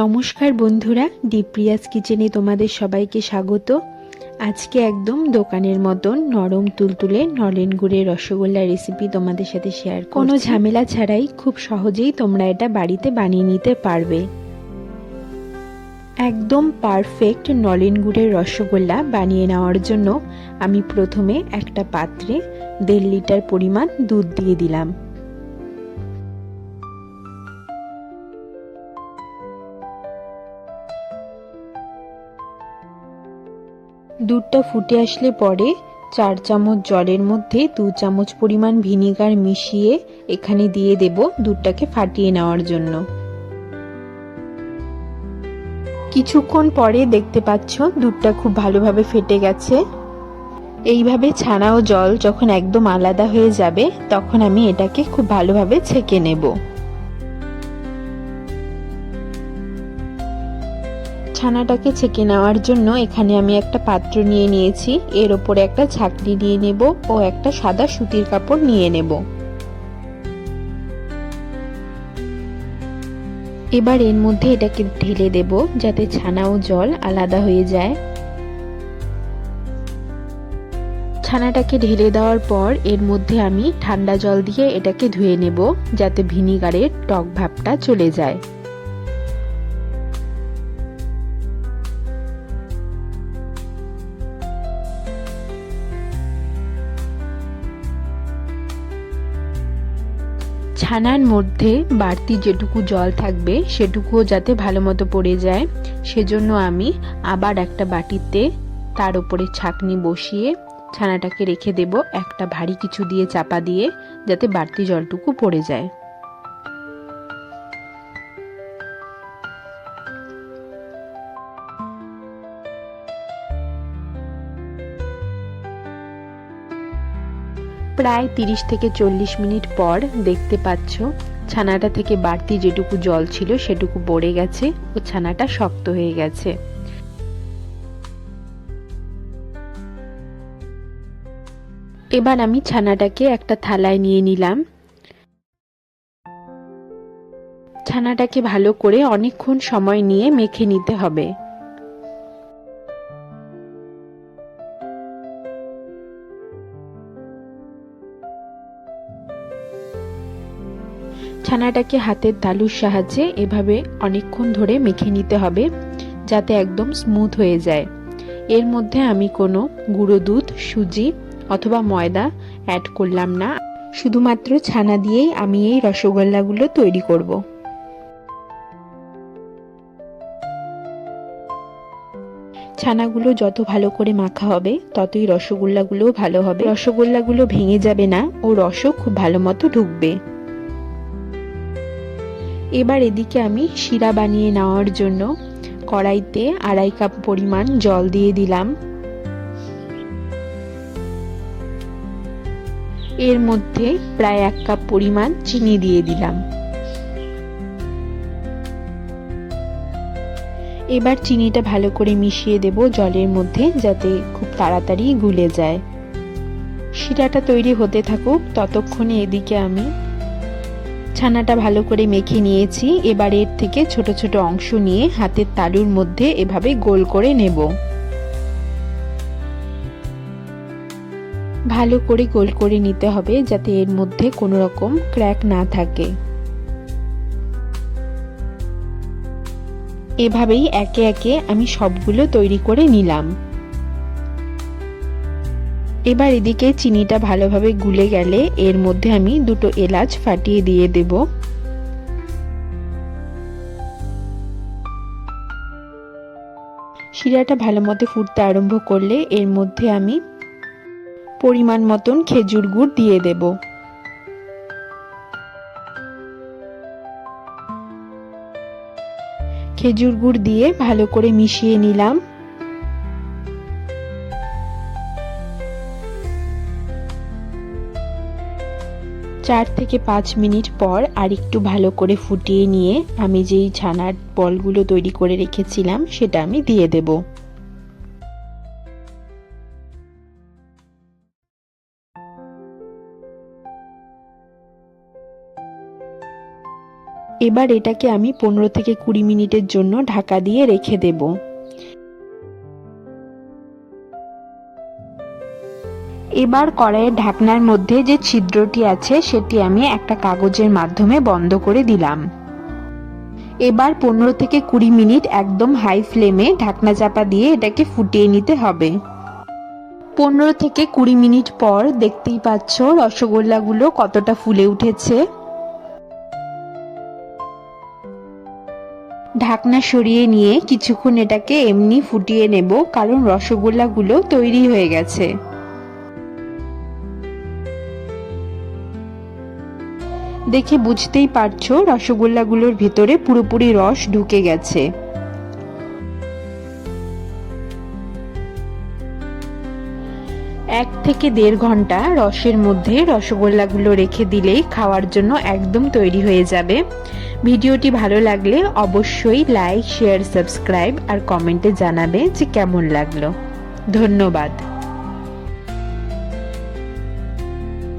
নমস্কার বন্ধুরা ডিপ্রিয়াস কিচেনে তোমাদের সবাইকে স্বাগত। আজকে একদম দোকানের মতন নরম তুলতুলে নলেন গুড়ের রসগোল্লা রেসিপি তোমাদের সাথে শেয়ার কোনো ঝামেলা ছাড়াই খুব সহজেই তোমরা এটা বাড়িতে বানিয়ে নিতে পারবে। একদম পারফেক্ট নলেন গুড়ের রসগোল্লা বানিয়ে নেওয়ার জন্য আমি প্রথমে একটা পাত্রে দেড় লিটার পরিমাণ দুধ দিয়ে দিলাম। দুধটা ফুটে আসলে পরে চার চামচ জলের মধ্যে দু চামচ পরিমাণ ভিনিগার মিশিয়ে এখানে দিয়ে দেব দুধটাকে ফাটিয়ে নেওয়ার জন্য। কিছুক্ষণ পরে দেখতে পাচ্ছ দুধটা খুব ভালোভাবে ফেটে গেছে। এইভাবে ছানা ও জল যখন একদম আলাদা হয়ে যাবে, তখন আমি এটাকে খুব ভালোভাবে ছেঁকে নেব। ছানাটাকে ছেঁকে নেওয়ার জন্য এখানে আমি একটা পাত্র নিয়ে নিয়েছি। এর ওপরে একটা ছাকনি নিয়ে নেব ও একটা সাদা সুতির কাপড় নিয়ে নেব। এবার এর মধ্যে এটাকে ঢেলে দেব যাতে ছানা ও জল আলাদা হয়ে যায়। ছানাটাকে ঢেলে দেওয়ার পর এর মধ্যে আমি ঠান্ডা জল দিয়ে এটাকে ধুয়ে নেব যাতে ভিনিগারের টক ভাবটা চলে যায়। ছানার মধ্যে বাড়তি যেটুকু জল থাকবে, সেটুকুও যাতে ভালো মতো পড়ে যায়। সেজন্য আমি আবার একটা বাটিতে তার উপরে ছাকনি বসিয়ে ছানাটাকে রেখে দেব। একটা ভারী কিছু দিয়ে চাপা দিয়ে, যাতে বাড়তি জলটুকু পড়ে যায়। প্রায় তিরিশ থেকে চল্লিশ মিনিট পর দেখতে পাচ্ছ, ছানাটা থেকে বাড়তি যেটুকু জল ছিল সেটুকু পড়ে গেছে ও ছানাটা শক্ত হয়ে গেছে। এবার আমি ছানাটাকে একটা থালায় নিয়ে নিলাম। ছানাটাকে ভালো করে অনেকক্ষণ সময় নিয়ে মেখে নিতে হবে। ছানাটাকে হাতের তালুর সাহায্যে এভাবে অনেকক্ষণ ধরে মেখে নিতে হবে, যাতে একদম স্মুথ হয়ে যায়। এর মধ্যে আমি কোনো গুঁড়ো দুধ, সুজি অথবা ময়দা অ্যাড করলাম না। শুধুমাত্র ছানা দিয়েই আমি এই রসগোল্লাগুলো তৈরি করব। ছানাগুলো যত ভালো করে মাখা হবে, ততই রসগোল্লাগুলোও ভালো হবে। রসগোল্লাগুলো ভেঙে যাবে না ও রসও খুব ভালো মতো ঢুকবে। এবার এদিকে আমি শিরা বানিয়ে নেওয়ার জন্য কড়াইতে আড়াই কাপ পরিমাণ জল দিয়ে দিলাম। এর মধ্যে প্রায় এক কাপ পরিমাণ চিনি দিয়ে দিলাম। এবার চিনিটা ভালো করে মিশিয়ে দেব জলের মধ্যে যাতে খুব তাড়াতাড়ি গুলে যায়। শিরাটা তৈরি হতে থাকুক, ততক্ষণে এদিকে আমি ছানাটা ভালো করে মেখে নিয়েছি। এবার এর থেকে ছোট ছোট অংশ নিয়ে হাতের তালুর মধ্যে এভাবে গোল করে নেব। ভালো করে গোল করে নিতে হবে যাতে এর মধ্যে কোনো রকম ক্র্যাক না থাকে। এভাবেই একে একে আমি সবগুলো তৈরি করে নিলাম। এবার এদিকে চিনিটা ভালোভাবে গুলে গেলে এর মধ্যে আমি দুটো এলাচ ফাটিয়ে দিয়ে দেব। শিরাটা ভালো মতো ফুটতে আরম্ভ করলে এর মধ্যে আমি পরিমাণ মতন খেজুর গুড় দিয়ে দেব। খেজুর গুড় দিয়ে ভালো করে মিশিয়ে নিলাম। চার থেকে পাঁচ মিনিট পর আর একটু ভালো করে ফুটিয়ে নিয়ে আমি যেই ছানার বলগুলো তৈরি করে রেখেছিলাম সেটা আমি দিয়ে দেব। এবার এটাকে আমি পনেরো থেকে কুড়ি মিনিটের জন্য ঢাকা দিয়ে রেখে দেব। এবার কড়াইয়ের ঢাকনার মধ্যে যে ছিদ্রটি আছে, সেটি আমি একটা কাগজের মাধ্যমে বন্ধ করে দিলাম। এবার পনেরো থেকে কুড়ি মিনিট একদম হাই ফ্লেমে ঢাকনা চাপা দিয়ে এটাকে ফুটিয়ে নিতে হবে। পনেরো থেকে কুড়ি মিনিট পর দেখতেই পাচ্ছ রসগোল্লাগুলো কতটা ফুলে উঠেছে। ঢাকনা সরিয়ে নিয়ে কিছুক্ষণ এটাকে এমনি ফুটিয়ে নেব, কারণ রসগোল্লাগুলো তৈরি হয়ে গেছে। দেখে বুঝতেই পারছ রসগোল্লাগুলোর ভেতরে পুরোপুরি রস ঢুকে গেছে। এক থেকে দেড় ঘণ্টা রসের মধ্যে রসগোল্লাগুলো রেখে দিলেই খাওয়ার জন্য একদম তৈরি হয়ে যাবে। ভিডিওটি ভালো লাগলে অবশ্যই লাইক, শেয়ার, সাবস্ক্রাইব আর কমেন্টে জানাবে যে কেমন লাগল। ধন্যবাদ।